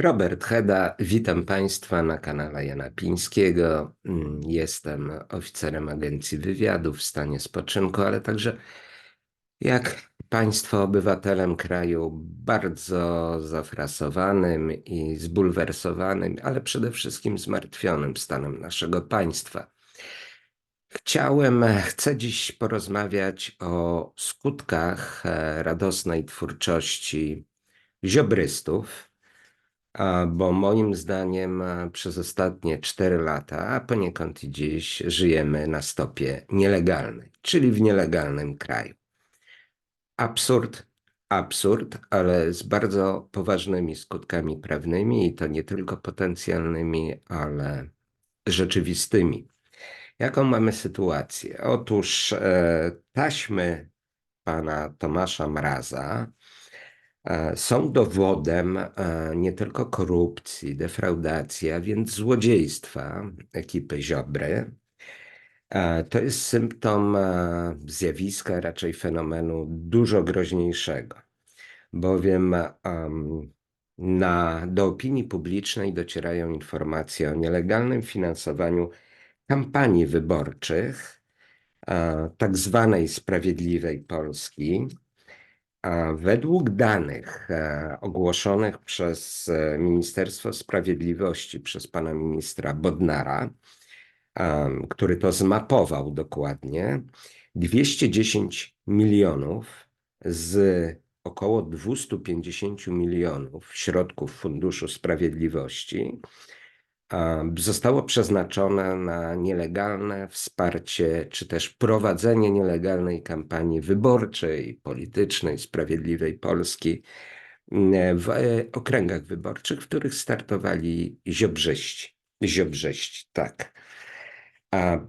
Robert Heda, witam Państwa na kanale Jana Pińskiego. Mm, Jestem oficerem Agencji Wywiadu w stanie spoczynku, ale także jak Państwo obywatelem kraju bardzo zafrasowanym i zbulwersowanym, ale przede wszystkim zmartwionym stanem naszego państwa. Chciałem, chcę dziś porozmawiać o skutkach e, radosnej twórczości ziobrystów, bo moim zdaniem e, przez ostatnie 4 lata, a poniekąd i dziś, żyjemy na stopie nielegalnej, czyli w nielegalnym kraju. Absurd, absurd, ale z bardzo poważnymi skutkami prawnymi i to nie tylko potencjalnymi, ale rzeczywistymi. Jaką mamy sytuację? Otóż e, taśmy pana Tomasza Mraza są dowodem e, nie tylko korupcji, defraudacji, a więc złodziejstwa ekipy Ziobry. E, To jest symptom e, zjawiska, raczej fenomenu dużo groźniejszego, bowiem em, na, do opinii publicznej docierają informacje o nielegalnym finansowaniu kampanii wyborczych, e, tak zwanej Sprawiedliwej Polski. Według danych e, ogłoszonych przez e, Ministerstwo Sprawiedliwości, przez pana ministra Bodnara, em, który to zmapował dokładnie, 210 milionów z około 250 milionów środków Funduszu Sprawiedliwości zostało przeznaczone na nielegalne wsparcie, czy też prowadzenie nielegalnej kampanii wyborczej, politycznej, Sprawiedliwej Polski m, w e, okręgach wyborczych, w których startowali ziobrzyści. Ziobrzyści, tak. A e,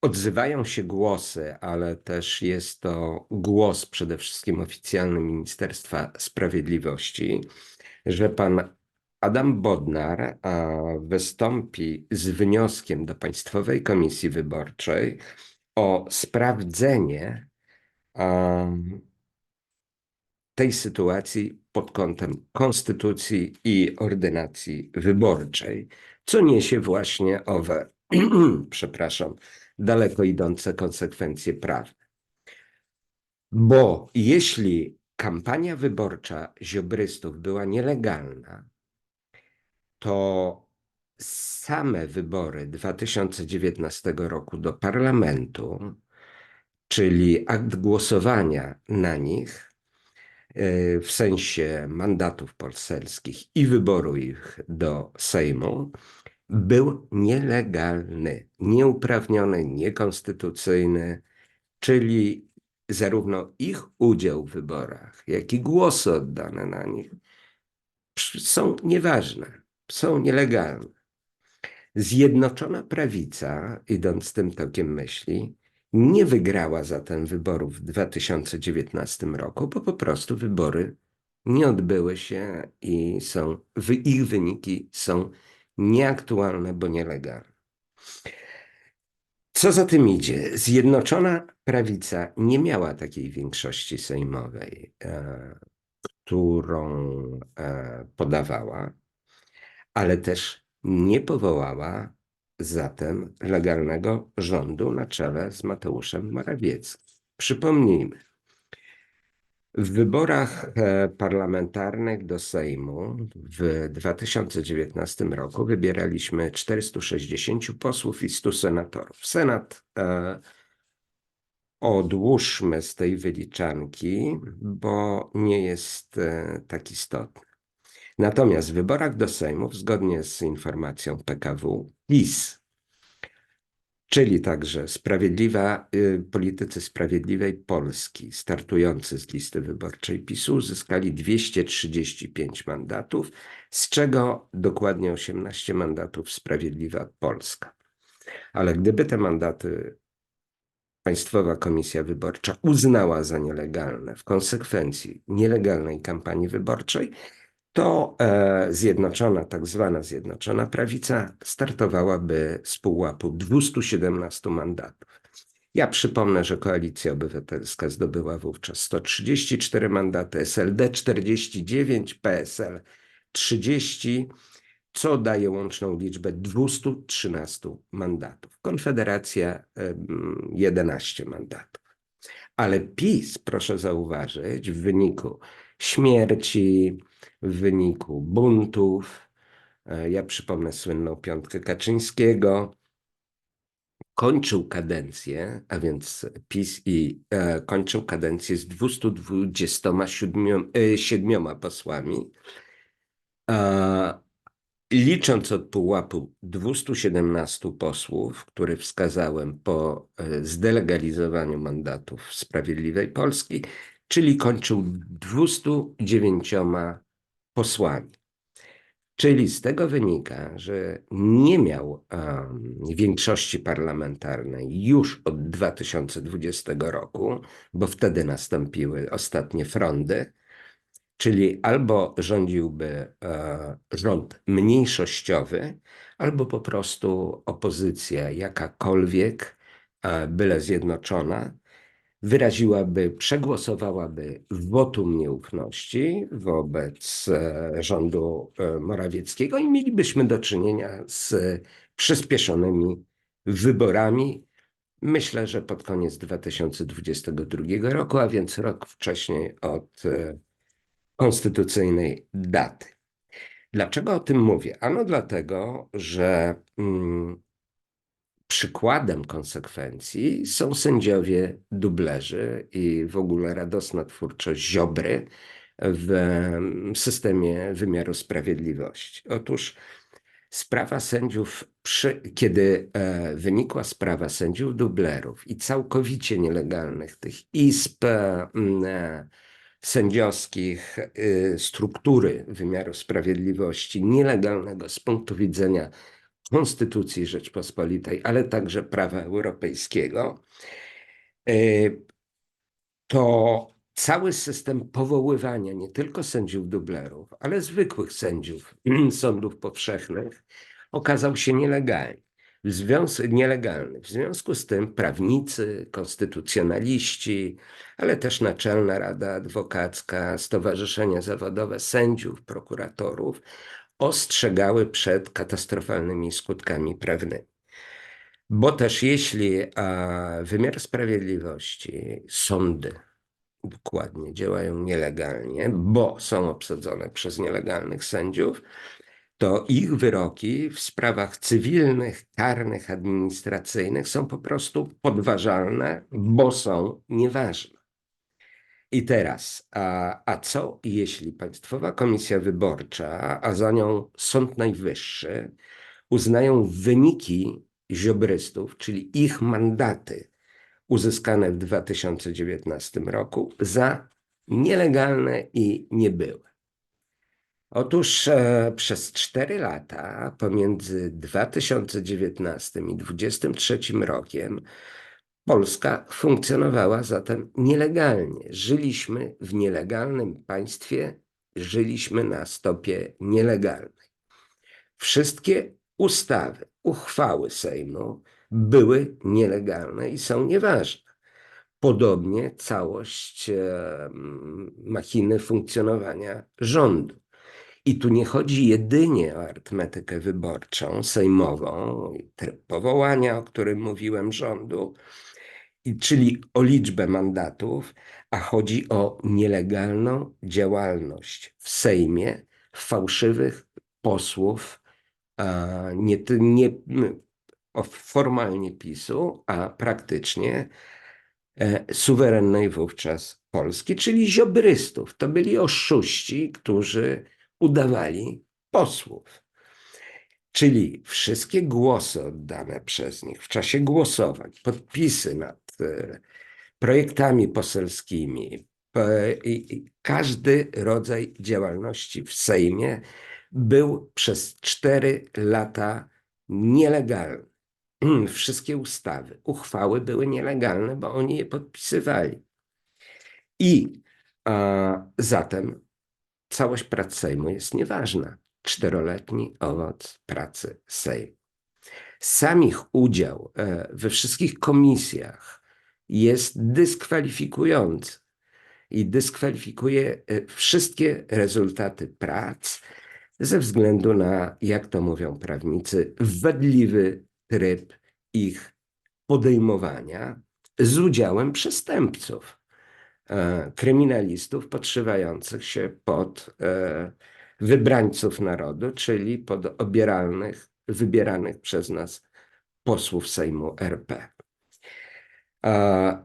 odzywają się głosy, ale też jest to głos przede wszystkim oficjalny Ministerstwa Sprawiedliwości, że pan Adam Bodnar wystąpi z wnioskiem do Państwowej Komisji Wyborczej o sprawdzenie tej sytuacji pod kątem konstytucji i ordynacji wyborczej, co niesie właśnie owe, przepraszam, daleko idące konsekwencje prawne. Bo jeśli kampania wyborcza ziobrystów była nielegalna, to same wybory 2019 roku do parlamentu, czyli akt głosowania na nich, e, w sensie mandatów poselskich i wyboru ich do Sejmu, był nielegalny, nieuprawniony, niekonstytucyjny, czyli zarówno ich udział w wyborach, jak i głosy oddane na nich są nieważne, są nielegalne. Zjednoczona prawica, idąc tym tokiem myśli, nie wygrała zatem wyborów w 2019 roku, bo po prostu wybory nie odbyły się i są, ich wyniki są nieaktualne, bo nielegalne. Co za tym idzie? Zjednoczona prawica nie miała takiej większości sejmowej, e, którą e, podawała, ale też nie powołała zatem legalnego rządu na czele z Mateuszem Morawieckim. Przypomnijmy, w wyborach e, parlamentarnych do Sejmu w 2019 roku wybieraliśmy 460 posłów i 100 senatorów. Senat e, odłóżmy z tej wyliczanki, bo nie jest e, tak istotny. Natomiast w wyborach do Sejmu, zgodnie z informacją PKW, PiS, czyli także sprawiedliwa, y, politycy Sprawiedliwej Polski, startujący z listy wyborczej PiSu, uzyskali 235 mandatów, z czego dokładnie 18 mandatów Sprawiedliwa Polska. Ale gdyby te mandaty Państwowa Komisja Wyborcza uznała za nielegalne w konsekwencji nielegalnej kampanii wyborczej, to e, zjednoczona, tak zwana zjednoczona prawica startowałaby z pułapu 217 mandatów. Ja przypomnę, że Koalicja Obywatelska zdobyła wówczas 134 mandaty, SLD 49, PSL 30, co daje łączną liczbę 213 mandatów. Konfederacja em, 11 mandatów. Ale PiS, proszę zauważyć, w wyniku śmierci, w wyniku buntów, e, ja przypomnę słynną piątkę Kaczyńskiego, kończył kadencję, a więc PiS i e, kończył kadencję z 227 e, siedmioma posłami. A, licząc od pułapu 217 posłów, który wskazałem po e, zdelegalizowaniu mandatów Sprawiedliwej Polski, czyli kończył 209 posłami. Czyli z tego wynika, że nie miał em, większości parlamentarnej już od 2020 roku, bo wtedy nastąpiły ostatnie frondy, czyli albo rządziłby e, rząd mniejszościowy, albo po prostu opozycja jakakolwiek, e, byle zjednoczona, wyraziłaby, przegłosowałaby wotum nieufności wobec e, rządu e, Morawieckiego i mielibyśmy do czynienia z przyspieszonymi wyborami. Myślę, że pod koniec 2022 roku, a więc rok wcześniej od e, konstytucyjnej daty. Dlaczego o tym mówię? Ano dlatego, że mm, przykładem konsekwencji są sędziowie dublerzy i w ogóle radosna twórczość Ziobry w mm, systemie wymiaru sprawiedliwości. Otóż sprawa sędziów, kiedy e, wynikła sprawa sędziów dublerów i całkowicie nielegalnych tych izb mm, e, sędziowskich, e, struktury wymiaru sprawiedliwości, nielegalnego z punktu widzenia Konstytucji Rzeczpospolitej, ale także prawa europejskiego, e, to cały system powoływania nie tylko sędziów dublerów, ale zwykłych sędziów sądów powszechnych okazał się nielegalny. W związku, nielegalny. W związku z tym prawnicy, konstytucjonaliści, ale też Naczelna Rada Adwokacka, Stowarzyszenia Zawodowe Sędziów, Prokuratorów ostrzegały przed katastrofalnymi skutkami prawnymi. Bo też jeśli wymiar sprawiedliwości, sądy dokładnie działają nielegalnie, bo są obsadzone przez nielegalnych sędziów, to ich wyroki w sprawach cywilnych, karnych, administracyjnych są po prostu podważalne, bo są nieważne. I teraz, a, a co jeśli Państwowa Komisja Wyborcza, a za nią Sąd Najwyższy, uznają wyniki ziobrystów, czyli ich mandaty uzyskane w 2019 roku, za nielegalne i niebyłe? Otóż e, przez cztery lata pomiędzy 2019 i 2023 rokiem Polska funkcjonowała zatem nielegalnie. Żyliśmy w nielegalnym państwie, żyliśmy na stopie nielegalnej. Wszystkie ustawy, uchwały Sejmu były nielegalne i są nieważne. Podobnie całość machiny funkcjonowania rządu. I tu nie chodzi jedynie o arytmetykę wyborczą, sejmową, tryb powołania, o którym mówiłem, rządu, czyli o liczbę mandatów, a chodzi o nielegalną działalność w Sejmie fałszywych posłów, nie, nie formalnie PiSu, a praktycznie e, suwerennej wówczas Polski, czyli ziobrystów. To byli oszuści, którzy udawali posłów. Czyli wszystkie głosy oddane przez nich w czasie głosowań, podpisy nad e, projektami poselskimi, każdy rodzaj działalności w Sejmie był przez cztery lata nielegalny. Wszystkie ustawy, uchwały były nielegalne, bo oni je podpisywali. I a, zatem całość prac Sejmu jest nieważna czteroletni owoc pracy Sejmu. Sam ich udział e, we wszystkich komisjach jest dyskwalifikujący i dyskwalifikuje e, wszystkie rezultaty prac, ze względu na, jak to mówią prawnicy, wadliwy tryb ich podejmowania z udziałem przestępców, e, kryminalistów podszywających się pod e, wybrańców narodu, czyli pod obieralnych, wybieranych przez nas posłów Sejmu RP.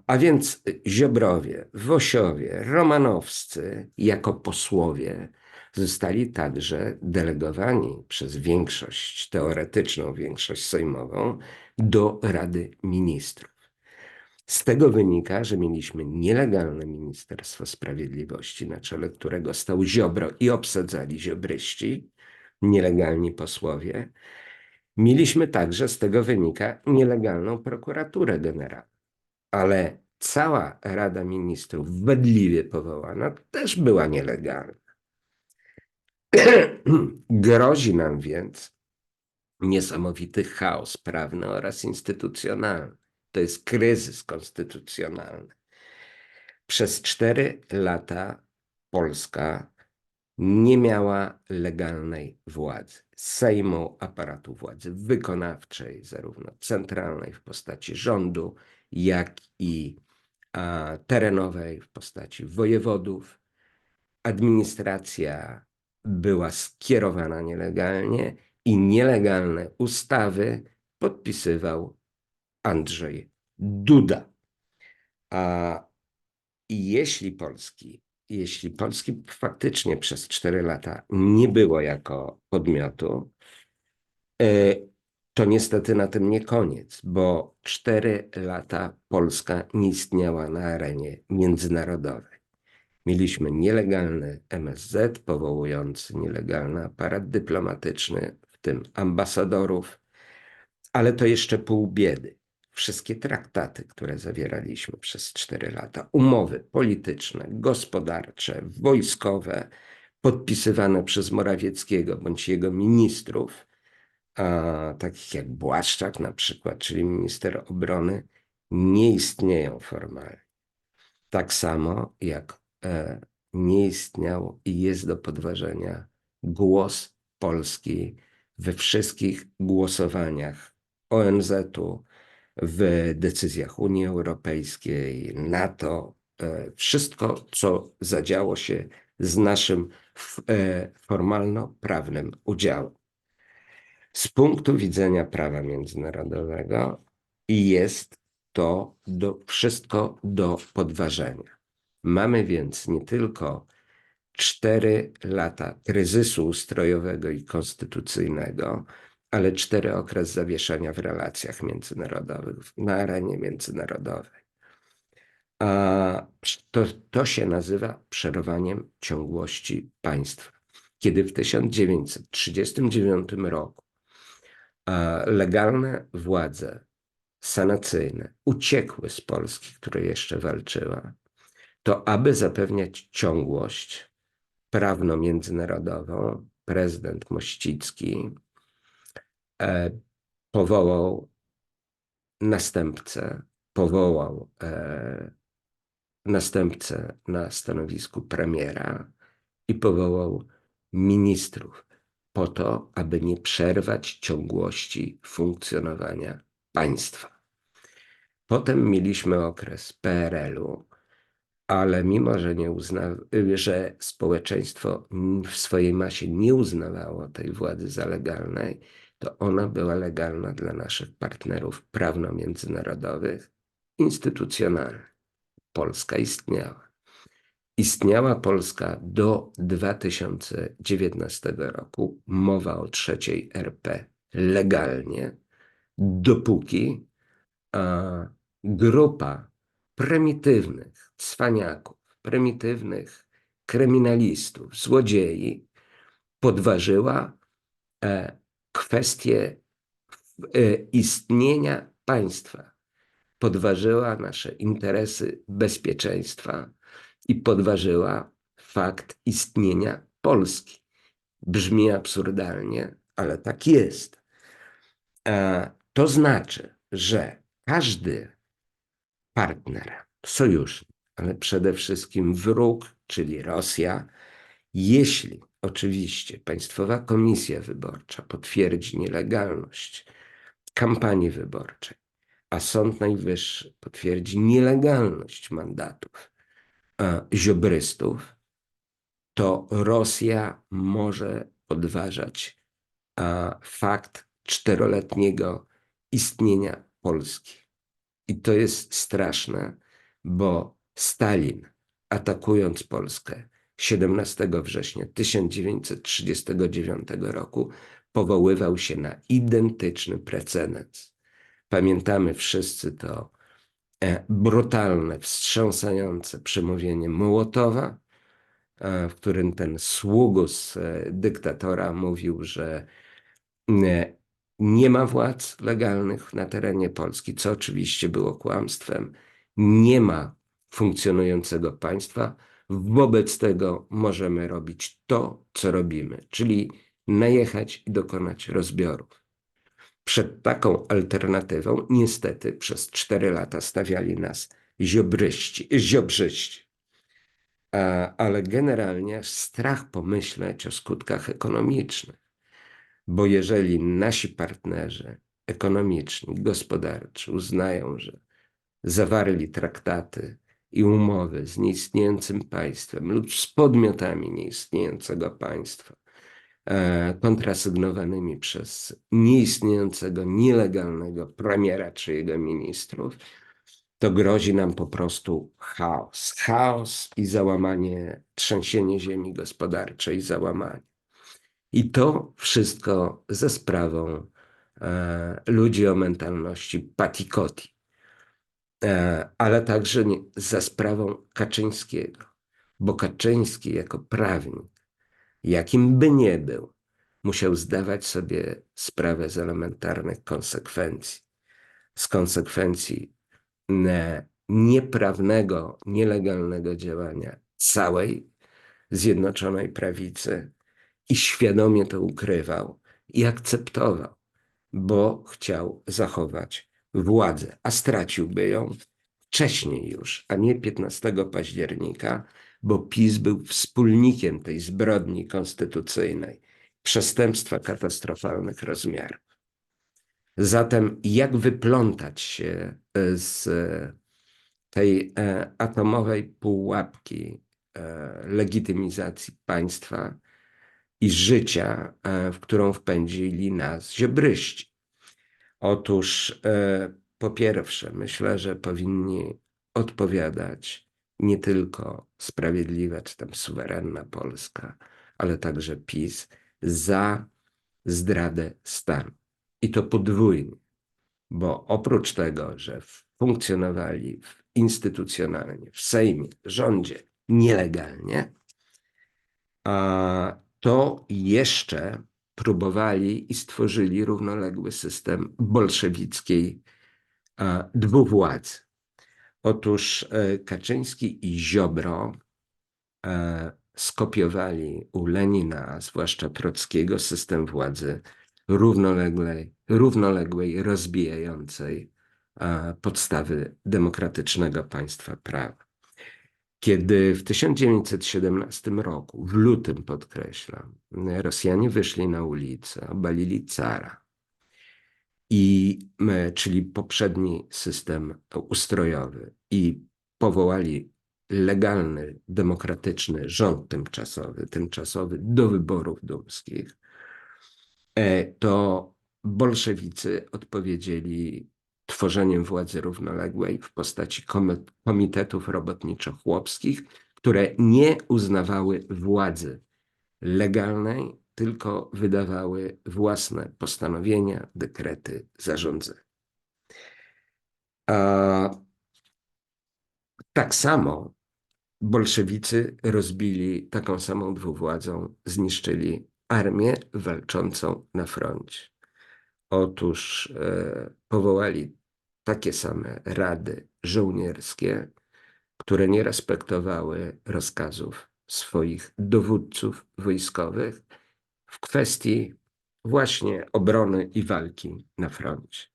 A, więc Ziobrowie, Wosiowie, Romanowscy jako posłowie zostali także delegowani przez większość, teoretyczną większość sejmową do Rady Ministrów. Z tego wynika, że mieliśmy nielegalne Ministerstwo Sprawiedliwości, na czele którego stał Ziobro i obsadzali ziobryści, nielegalni posłowie. Mieliśmy także, z tego wynika, nielegalną prokuraturę generalną. Ale cała Rada Ministrów, wedliwie powołana, też była nielegalna. Grozi nam więc niesamowity chaos prawny oraz instytucjonalny. To jest kryzys konstytucjonalny. Przez cztery lata Polska nie miała legalnej władzy. Sejmu, aparatu władzy wykonawczej, zarówno centralnej w postaci rządu, jak i terenowej w postaci wojewodów. Administracja była skierowana nielegalnie i nielegalne ustawy podpisywał Andrzej Duda. A jeśli Polski, jeśli Polski faktycznie przez cztery lata nie było jako podmiotu, e, to niestety na tym nie koniec, bo cztery lata Polska nie istniała na arenie międzynarodowej. Mieliśmy nielegalny MSZ, powołujący nielegalny aparat dyplomatyczny, w tym ambasadorów, ale to jeszcze pół biedy. Wszystkie traktaty, które zawieraliśmy przez cztery lata, umowy polityczne, gospodarcze, wojskowe, podpisywane przez Morawieckiego bądź jego ministrów, takich jak Błaszczak na przykład, czyli minister obrony, nie istnieją formalnie. Tak samo jak e, nie istniał i jest do podważenia głos Polski we wszystkich głosowaniach ONZ-u, w decyzjach Unii Europejskiej, NATO, e, wszystko, co zadziało się z naszym e, formalno-prawnym udziałem. Z punktu widzenia prawa międzynarodowego jest to do, wszystko do podważenia. Mamy więc nie tylko cztery lata kryzysu ustrojowego i konstytucyjnego, ale cztery okres zawieszenia w relacjach międzynarodowych, na arenie międzynarodowej. A to, to się nazywa przerywaniem ciągłości państwa. Kiedy w 1939 roku legalne władze sanacyjne uciekły z Polski, która jeszcze walczyła, to aby zapewniać ciągłość prawno-międzynarodową, prezydent Mościcki e, powołał następcę, powołał e, następcę na stanowisku premiera i powołał ministrów po to, aby nie przerwać ciągłości funkcjonowania państwa. Potem mieliśmy okres PRL-u, ale mimo, że, nie uzna, że społeczeństwo w swojej masie nie uznawało tej władzy za legalnej, to ona była legalna dla naszych partnerów prawno-międzynarodowych, instytucjonalnych. Polska istniała. Istniała Polska do 2019 roku, mowa o trzeciej RP legalnie, dopóki a, grupa prymitywnych cwaniaków, prymitywnych kryminalistów, złodziei podważyła e, kwestię e, istnienia państwa, podważyła nasze interesy bezpieczeństwa i podważyła fakt istnienia Polski. Brzmi absurdalnie, ale tak jest. E, to znaczy, że każdy partner, sojusznik, ale przede wszystkim wróg, czyli Rosja, Jeśli oczywiście Państwowa Komisja Wyborcza potwierdzi nielegalność kampanii wyborczej, a Sąd Najwyższy potwierdzi nielegalność mandatów ziobrystów, to Rosja może podważać e, fakt czteroletniego istnienia Polski. I to jest straszne, bo Stalin, atakując Polskę 17 września 1939 roku, powoływał się na identyczny precedens. Pamiętamy wszyscy to e, brutalne, wstrząsające przemówienie Mołotowa, e, w którym ten sługus e, dyktatora mówił, że nie ma władz legalnych na terenie Polski, co oczywiście było kłamstwem. Nie ma funkcjonującego państwa. Wobec tego możemy robić to, co robimy, czyli najechać i dokonać rozbiorów. Przed taką alternatywą niestety przez cztery lata stawiali nas ziobryści, ziobrzyści. Ale generalnie strach pomyśleć o skutkach ekonomicznych, bo jeżeli nasi partnerzy ekonomiczni, gospodarczy uznają, że zawarli traktaty i umowy z nieistniejącym państwem lub z podmiotami nieistniejącego państwa, kontrasygnowanymi przez nieistniejącego, nielegalnego premiera czy jego ministrów, to grozi nam po prostu chaos. Chaos i załamanie, trzęsienie ziemi gospodarczej, załamanie. I to wszystko ze sprawą e, ludzi o mentalności patikoti, e, ale także nie, za sprawą Kaczyńskiego, bo Kaczyński jako prawnik jakim by nie był, musiał zdawać sobie sprawę z elementarnych konsekwencji. Z konsekwencji nieprawnego, nielegalnego działania całej Zjednoczonej Prawicy i świadomie to ukrywał i akceptował, bo chciał zachować władzę, a straciłby ją wcześniej już, a nie 15 października bo PiS był wspólnikiem tej zbrodni konstytucyjnej, przestępstwa katastrofalnych rozmiarów. Zatem, jak wyplątać się e, z tej e, atomowej pułapki e, legitymizacji państwa i życia, w którą wpędzili nas ziobryści? Otóż, po pierwsze, myślę, że powinni odpowiadać nie tylko sprawiedliwa czy tam suwerenna Polska, ale także PiS za zdradę stanu. I to podwójnie, bo oprócz tego, że funkcjonowali instytucjonalnie w Sejmie, rządzie nielegalnie, to jeszcze próbowali i stworzyli równoległy system bolszewickiej dwuwładzy Otóż e, Kaczyński i Ziobro e, skopiowali u Lenina, zwłaszcza Trockiego, system władzy równoległej, równoległej rozbijającej e, podstawy demokratycznego państwa prawa. Kiedy w 1917 roku, w lutym podkreślam, Rosjanie wyszli na ulicę, obalili cara, i, czyli poprzedni system ustrojowy i powołali legalny, demokratyczny rząd tymczasowy, tymczasowy do wyborów dumskich, e, to bolszewicy odpowiedzieli tworzeniem władzy równoległej w postaci komitetów robotniczo-chłopskich, które nie uznawały władzy legalnej tylko wydawały własne postanowienia, dekrety, zarządzenia. A tak samo bolszewicy rozbili taką samą dwuwładzą, zniszczyli armię walczącą na froncie. Otóż e, powołali takie same rady żołnierskie, które nie respektowały rozkazów swoich dowódców wojskowych, w kwestii właśnie obrony i walki na froncie.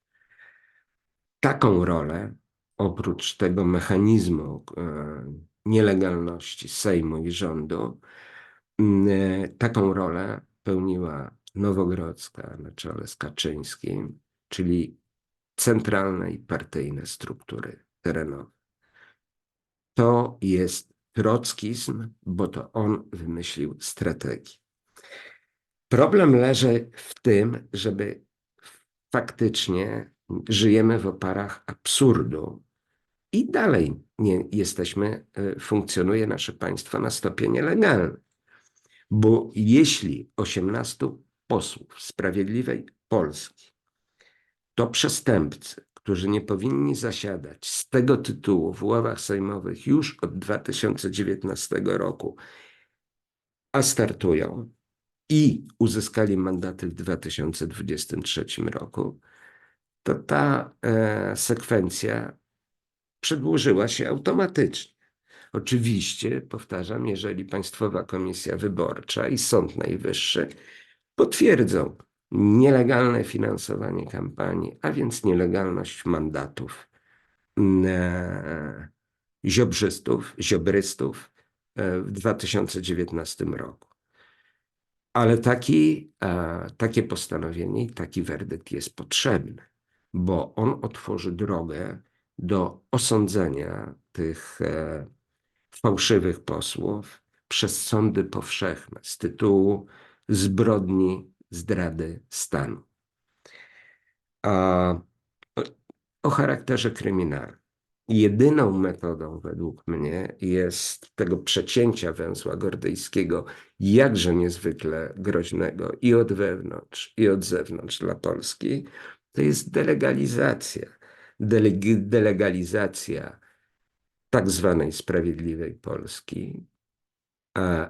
Taką rolę, oprócz tego mechanizmu e, nielegalności Sejmu i rządu, e, Taką rolę pełniła Nowogrodzka na czele z Kaczyńskim, czyli centralne i partyjne struktury terenowe. To jest trockizm, bo to on wymyślił strategię. Problem leży w tym, żeby faktycznie żyjemy w oparach absurdu i dalej nie jesteśmy, e, funkcjonuje nasze państwo na stopie nielegalnym. Bo jeśli 18 posłów Sprawiedliwej Polski to przestępcy, którzy nie powinni zasiadać z tego tytułu w ławach sejmowych już od 2019 roku, a startują i uzyskali mandaty w 2023 roku, to ta e, sekwencja przedłużyła się automatycznie. Oczywiście, powtarzam, jeżeli Państwowa Komisja Wyborcza i Sąd Najwyższy potwierdzą nielegalne finansowanie kampanii, a więc nielegalność mandatów e, ziobrzystów, ziobrystów e, w 2019 roku. Ale taki, e, takie postanowienie i taki werdykt jest potrzebny, bo on otworzy drogę do osądzenia tych fałszywych posłów przez sądy powszechne z tytułu zbrodni zdrady stanu. A o charakterze kryminalnym. Jedyną metodą według mnie jest tego przecięcia węzła gordyjskiego, jakże niezwykle groźnego i od wewnątrz, i od zewnątrz dla Polski, to jest delegalizacja. Deleg delegalizacja tak zwanej sprawiedliwej Polski,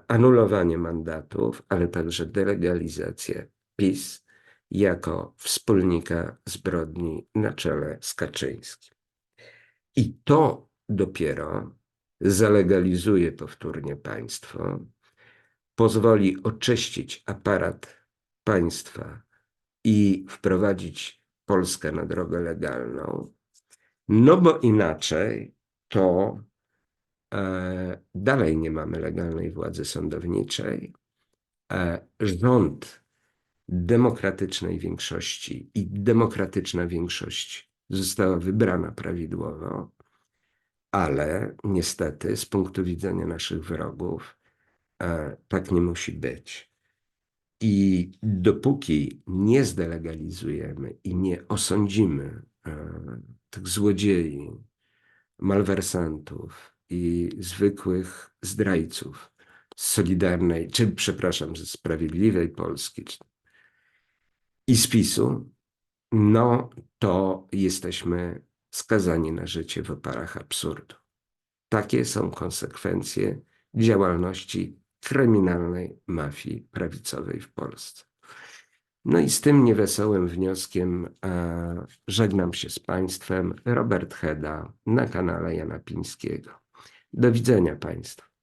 anulowanie mandatów, ale także delegalizacja PiS jako wspólnika zbrodni na czele z Kaczyńskim. I to dopiero zalegalizuje powtórnie państwo, pozwoli oczyścić aparat państwa i wprowadzić Polskę na drogę legalną, no bo inaczej to e, dalej nie mamy legalnej władzy sądowniczej. E, rząd demokratycznej większości i demokratyczna większość została wybrana prawidłowo, ale niestety z punktu widzenia naszych wrogów e, tak nie musi być. I dopóki nie zdelegalizujemy i nie osądzimy tych złodziei, malwersantów i zwykłych zdrajców z Solidarnej, czy przepraszam, ze Sprawiedliwej Polski i z PiSu, no to jesteśmy skazani na życie w oparach absurdu. Takie są konsekwencje działalności kryminalnej mafii prawicowej w Polsce. No i z tym niewesołym wnioskiem e, żegnam się z Państwem. Robert Heda na kanale Jana Pińskiego. Do widzenia Państwu.